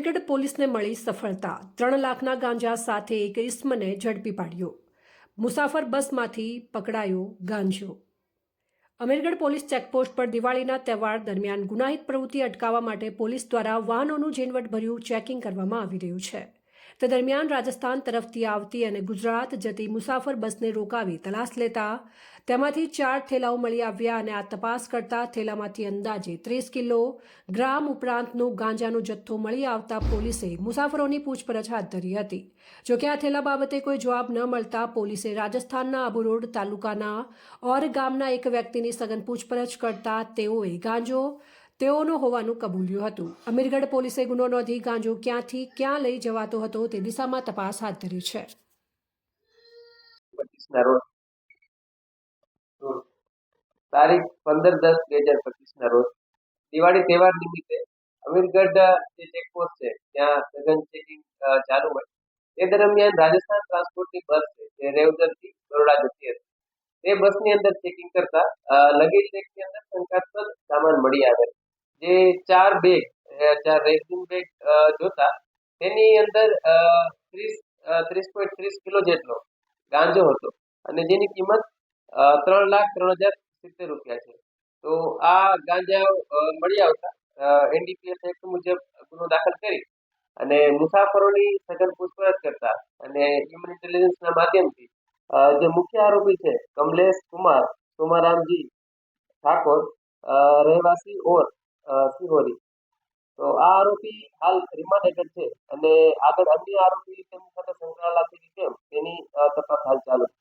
અમીરગઢ પોલીસને મળી સફળતા. ત્રણ લાખના ગાંજા સાથે એક ઇસ્મને ઝડપી પાડ્યો. મુસાફર બસમાંથી પકડાયો ગાંજો. અમીરગઢ પોલીસ ચેકપોસ્ટ પર દિવાળીના તહેવાર દરમિયાન ગુનાહિત પ્રવૃત્તિ અટકાવવા માટે પોલીસ દ્વારા વાહનોનું ઝીણવટભર્યું ચેકિંગ કરવામાં આવી રહ્યું છે. તે દરમિયાન રાજસ્થાન તરફથી આવતી અને ગુજરાત જતી મુસાફર બસને રોકાવી તલાશ લેતા તેમાંથી ચાર થેલાઓ મળી આવ્યા અને આ તપાસ કરતા થેલામાંથી અંદાજે ત્રીસ કિલો ગ્રામ ઉપરાંતનો ગાંજાનો જથ્થો મળી આવતા પોલીસે મુસાફરોની પૂછપરછ હાથ ધરી હતી. જોકે આ થેલા બાબતે કોઈ જવાબ ન મળતા પોલીસે રાજસ્થાનના આબુરોડ તાલુકાના ઓર ગામના એક વ્યક્તિની સઘન પૂછપરછ કરતા તેઓએ ગાંજો તેઓનો હોવાનું કબૂલ્યું હતું. અમીરગઢ પોલીસે ગુનો નોંધી ગાંજો ક્યાંથી ક્યાં લઈ જવાતો હતો તે દિશામાં તપાસ હાથ ધરી છે. તારીખ પંદર દસ બે હજાર પચીસના રોજ દિવાળી તહેવાર નિમિત્તે અમીરગઢ જે ચેકપોસ્ટ છે, ત્યાં સઘન ચેકિંગ ચાલુ હોય. તે દરમિયાન રાજસ્થાન ટ્રાન્સપોર્ટની બસ છે, જે રેવદરથી બરોડા જતી હતી. તે બસની અંદર ચેકિંગ કરતા લગેજ રેકની અંદર શંકાસ્પદ સામાન મળી આવેલ જે ચાર બેગ ચાર રેકિંગ બેગ જોતા, તેની અંદર ત્રીસ ત્રીસ પોઈન્ટ ત્રીસ કિલો જેટલો ગાંજો હતો અને જેની કિંમત ત્રણ લાખ ત્રણ હજાર સિત્તેર રૂપિયા છે. તો આ ગાંજા મળી આવતા એનડીપીએસ એક્ટ મુજબ ગુનો દાખલ કરી અને મુસાફરોની સઘન પૂછપરછ કરતા અને હ્યુમન ઇન્ટેલિજન્સના માધ્યમથી જે મુખ્ય આરોપી છે, કમલેશ કુમાર, સોમારામજી ઠાકોર રહેવાસી ઓર સિહોરી. તો આ આરોપી હાલ રિમાન્ડ હેઠળ છે અને આગળ અન્ય આરોપી તેની સાથે સંકળાયેલા છે તેની તપાસ હાલ ચાલુ છે.